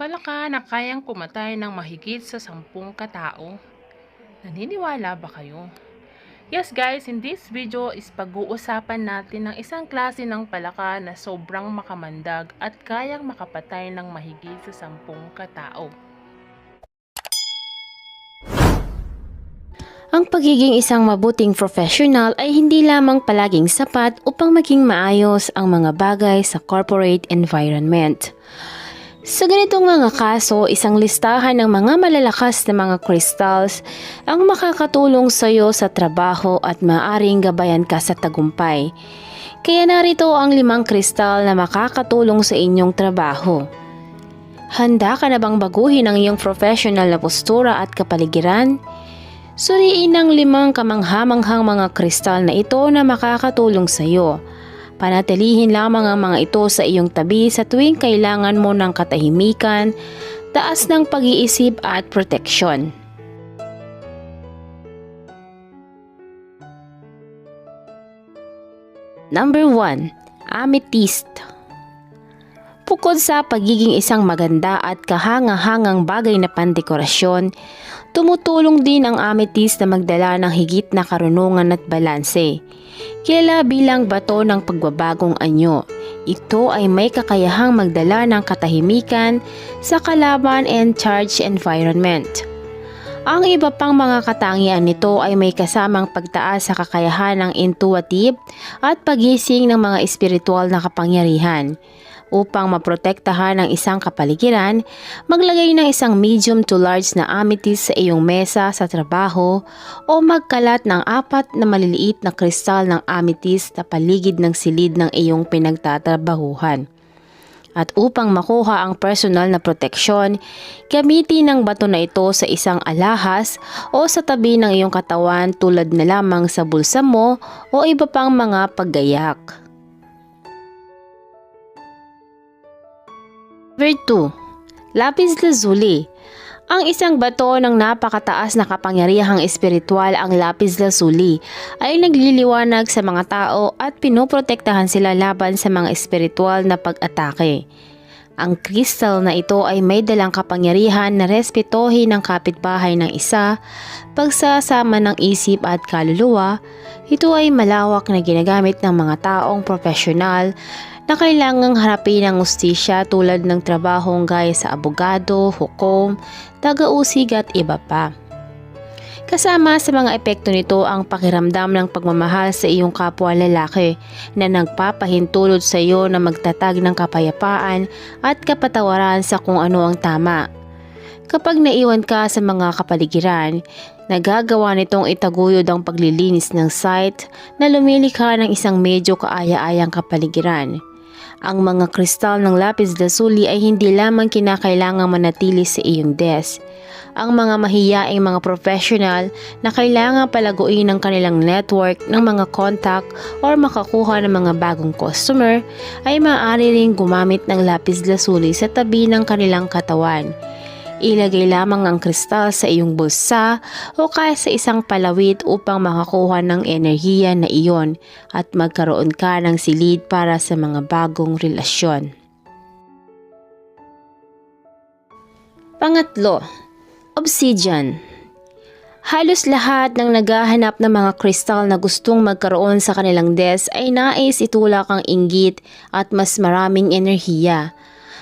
palaka na kayang pumatay ng mahigit sa sampung katao. Naniniwala ba kayo? Yes guys, in this video is pag-uusapan natin ng isang klase ng palaka na sobrang makamandag at kayang makapatay ng mahigit sa sampung katao. Ang pagiging isang mabuting professional ay hindi lamang palaging sapat upang maging maayos ang mga bagay sa corporate environment. Sa ganitong mga kaso, isang listahan ng mga malalakas na mga crystals ang makakatulong sa iyo sa trabaho at maaring gabayan ka sa tagumpay. Kaya narito ang limang kristal na makakatulong sa inyong trabaho. Handa ka na bang baguhin ang iyong professional na postura at kapaligiran? Suriin ang limang kamanghamanghang mga kristal na ito na makakatulong sa iyo. Panatilihin lamang ang mga ito sa iyong tabi sa tuwing kailangan mo ng katahimikan, taas ng pag-iisip at proteksyon. Number 1. Amethyst Bukod sa pagiging isang maganda at kahanga-hangang bagay na pandekorasyon, tumutulong din ang amethyst na magdala ng higit na karunungan at balanse. Kilala bilang bato ng pagbabagong anyo. Ito ay may kakayahang magdala ng katahimikan sa kalaban and charged environment. Ang iba pang mga katangian nito ay may kasamang pagtaas sa kakayahan ng intuitive at pagising ng mga espiritual na kapangyarihan. Upang maprotektahan ang isang kapaligiran, maglagay ng isang medium to large na amethyst sa iyong mesa sa trabaho o magkalat ng apat na maliliit na kristal ng amethyst sa paligid ng silid ng iyong pinagtatrabahuhan. At upang makuha ang personal na proteksyon, gamitin ang bato na ito sa isang alahas o sa tabi ng iyong katawan tulad na lamang sa bulsa mo o iba pang mga paggayak. Number 2. Lapis Lazuli ang isang bato ng napakataas na kapangyarihang espiritual ang lapis lazuli ay nagliliwanag sa mga tao at pinoprotektahan sila laban sa mga espiritual na pag-atake. Ang kristal na ito ay may dalang kapangyarihan na respetohin ng kapitbahay ng isa, pagsasama ng isip at kaluluwa, ito ay malawak na ginagamit ng mga taong profesional na kailangang harapin ang ustisya tulad ng trabahong gaya sa abogado, hukom, taga-usig at iba pa. Kasama sa mga epekto nito ang pakiramdam ng pagmamahal sa iyong kapwa lalaki na nagpapahintulot sa iyo na magtatag ng kapayapaan at kapatawaran sa kung ano ang tama. Kapag naiwan ka sa mga kapaligiran, nagagawa nitong itaguyod ang paglilinis ng site na lumilikha ng isang medyo kaaya-ayang kapaligiran. Ang mga kristal ng lapis lazuli ay hindi lamang kinakailangang manatili sa iyong desk. Ang mga mahiyaing mga professional na kailangan palaguin ng kanilang network ng mga contact or makakuha ng mga bagong customer ay maaari ring gumamit ng lapis lazuli sa tabi ng kanilang katawan. Ilagay lamang ang kristal sa iyong bulsa o kaya sa isang palawit upang makakuha ng enerhiya na iyon at magkaroon ka ng silid para sa mga bagong relasyon. Pangatlo, Obsidian Halos lahat ng naghahanap ng mga kristal na gustong magkaroon sa kanilang desk ay nais itulak ang inggit at mas maraming enerhiya.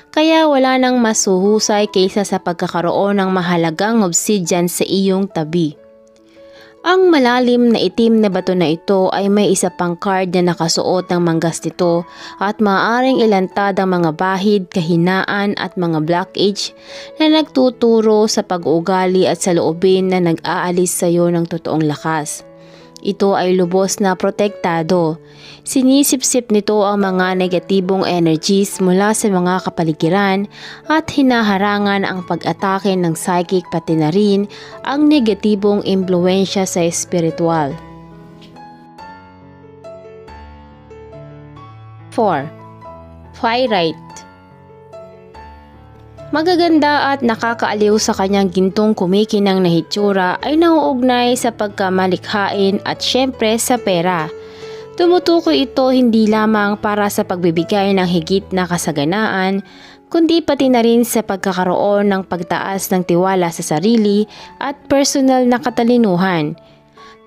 Kaya wala nang masuhusay kaysa sa pagkakaroon ng mahalagang obsidian sa iyong tabi. Ang malalim na itim na bato na ito ay may isa pang card na nakasuot ng manggas nito at maaaring ilantad ang mga bahid, kahinaan at mga blockage na nagtuturo sa pag-uugali at sa loobin na nag-aalis sa iyo ng totoong lakas. Ito ay lubos na protektado. Sinisipsip nito ang mga negatibong energies mula sa mga kapaligiran at hinaharangan ang pag-atake ng psychic pati na rin ang negatibong impluensya sa espiritual. 4. Pyrite Magaganda at nakakaaliw sa kanyang gintong kumikinang na hitsura ay nauugnay sa pagkamalikhain at syempre sa pera. Tumutukoy ito hindi lamang para sa pagbibigay ng higit na kasaganaan, kundi pati na rin sa pagkakaroon ng pagtaas ng tiwala sa sarili at personal na katalinuhan.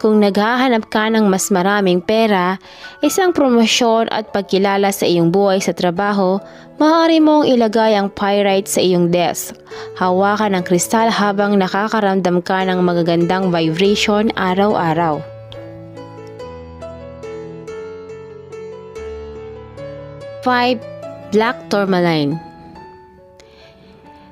Kung naghahanap ka ng mas maraming pera, isang promosyon at pagkilala sa iyong buhay sa trabaho, maaari mong ilagay ang pyrite sa iyong desk. Hawakan ang kristal habang nakakaramdam ka ng magagandang vibration araw-araw. 5. Black Tourmaline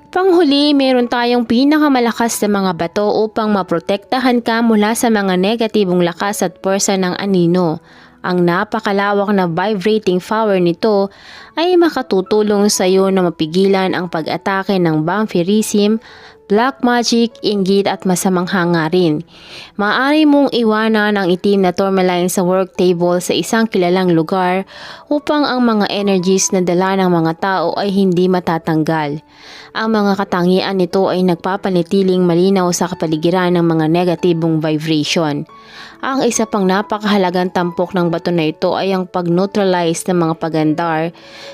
Panghuli, meron tayong pinakamalakas na mga bato upang maprotektahan ka mula sa mga negatibong lakas at pwersa ng anino. Ang napakalawak na vibrating power nito ay makatutulong sa iyo na mapigilan ang pag-atake ng vampirism, black magic, inggit at masamang hangarin. Maaari mong iwanan ang itim na tourmaline sa work table sa isang kilalang lugar upang ang mga energies na dala ng mga tao ay hindi matatanggal. Ang mga katangian nito ay nagpapanitiling malinaw sa kapaligiran ng mga negatibong vibration. Ang isa pang napakahalagang tampok ng bato na ito ay ang pag-neutralize ng mga pagandar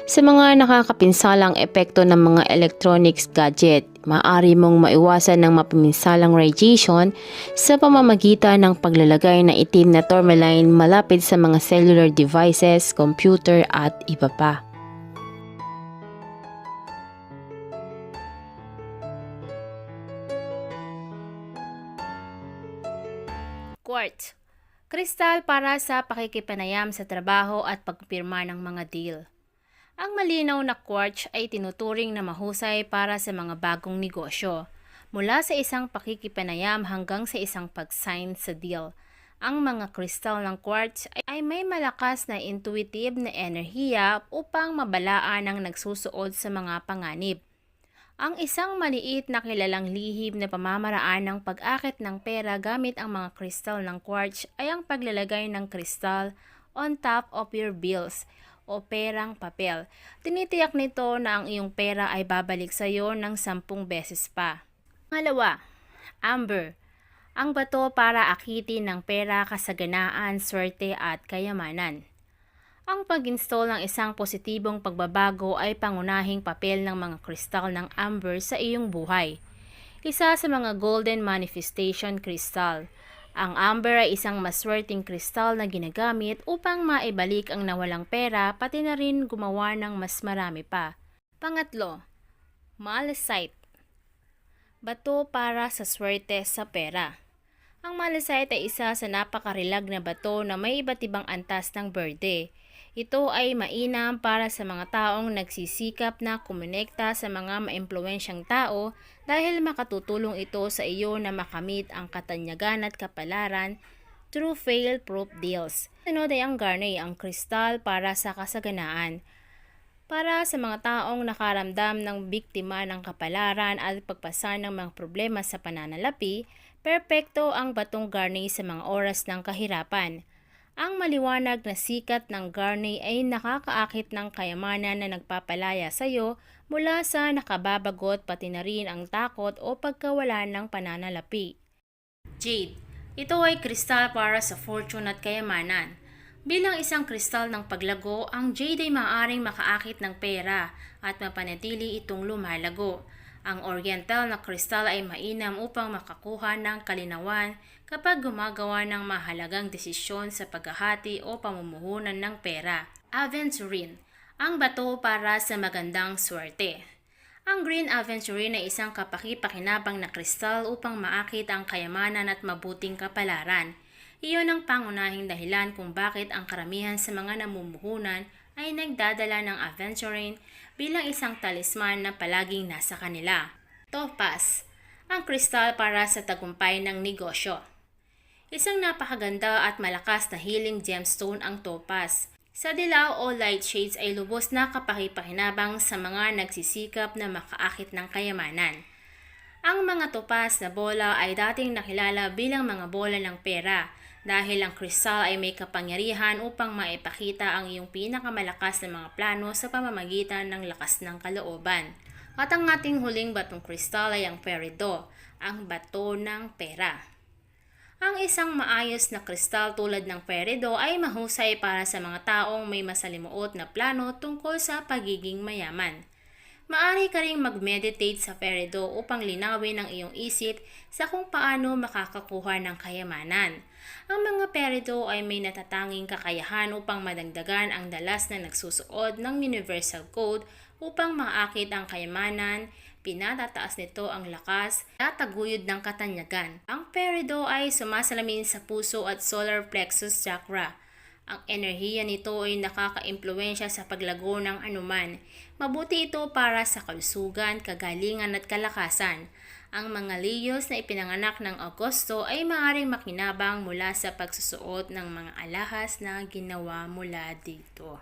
sa mga nakakapinsalang epekto ng mga electronics gadget. Maaari mong maiwasan ng mapaminsalang radiation sa pamamagitan ng paglalagay ng itim na tourmaline malapit sa mga cellular devices, computer at iba pa. Quartz. Kristal para sa pakikipanayam sa trabaho at pagpirma ng mga deal. Ang malinaw na quartz ay tinuturing na mahusay para sa mga bagong negosyo, mula sa isang pakikipanayam hanggang sa isang pag-sign sa deal. Ang mga kristal ng quartz ay may malakas na intuitive na enerhiya upang mabalaan ang nagsusuot sa mga panganib. Ang isang maliit na kilalang lihim na pamamaraan ng pag-akit ng pera gamit ang mga kristal ng quartz ay ang paglalagay ng kristal on top of your bills o perang papel. Tinitiyak nito na ang iyong pera ay babalik sa iyo ng sampung beses pa. Pangalawa, amber. Ang bato para akitin ng pera, kasaganaan, swerte at kayamanan. Ang pag-install ng isang positibong pagbabago ay pangunahing papel ng mga kristal ng amber sa iyong buhay. Isa sa mga golden manifestation crystal. Ang amber ay isang maswerteng kristal na ginagamit upang maibalik ang nawalang pera pati na rin gumawa ng mas marami pa. Pangatlo, malachite. Bato para sa swerte sa pera. Ang malachite ay isa sa napakarilag na bato na may iba't ibang antas ng berde. Ito ay mainam para sa mga taong nagsisikap na kumonekta sa mga maimpluwensyang tao dahil makatutulong ito sa iyo na makamit ang katanyagan at kapalaran through fail-proof deals. Sunod ay ang garnet, ang kristal para sa kasaganaan. Para sa mga taong nakaramdam ng biktima ng kapalaran at pagpasa ng mga problema sa pananalapi, perpekto ang batong garnet sa mga oras ng kahirapan. Ang maliwanag na sikat ng garnet ay nakakaakit ng kayamanan na nagpapalaya sa iyo mula sa nakababagot pati na rin ang takot o pagkawala ng pananalapi. Jade. Ito ay kristal para sa fortune at kayamanan. Bilang isang kristal ng paglago, ang jade ay maaaring makaakit ng pera at mapanatili itong lumalago. Ang oriental na kristal ay mainam upang makakuha ng kalinawan kapag gumagawa ng mahalagang desisyon sa paghahati o pamumuhunan ng pera. Aventurine, ang bato para sa magandang swerte. Ang green aventurine ay isang kapaki-pakinabang na kristal upang maakit ang kayamanan at mabuting kapalaran. Iyon ang pangunahing dahilan kung bakit ang karamihan sa mga namumuhunan ay nagdadala ng aventurine bilang isang talisman na palaging nasa kanila. Topaz, ang kristal para sa tagumpay ng negosyo. Isang napakaganda at malakas na healing gemstone ang topaz. Sa dilaw o light shades ay lubos na kapakipakinabang sa mga nagsisikap na makaakit ng kayamanan. Ang mga topaz na bola ay dating nakilala bilang mga bola ng pera dahil ang kristal ay may kapangyarihan upang maipakita ang iyong pinakamalakas na mga plano sa pamamagitan ng lakas ng kalooban. At ang ating huling batong kristal ay ang perido, ang bato ng pera. Ang isang maayos na kristal tulad ng perido ay mahusay para sa mga taong may masalimuot na plano tungkol sa pagiging mayaman. Maari ka ring mag-meditate sa Peridot upang linawin ang iyong isip sa kung paano makakakuha ng kayamanan. Ang mga Peridot ay may natatanging kakayahan upang madagdagan ang dalas na nagsusuot ng Universal Code upang maakit ang kayamanan, pinatataas nito ang lakas, tataguyod ng katanyagan. Ang Peridot ay sumasalamin sa puso at solar plexus chakra. Ang enerhiya nito ay nakaka-impluensya sa paglago ng anuman. Mabuti ito para sa kalusugan, kagalingan at kalakasan. Ang mga Leos na ipinanganak ng Agosto ay maaaring makinabang mula sa pagsusuot ng mga alahas na ginawa mula dito.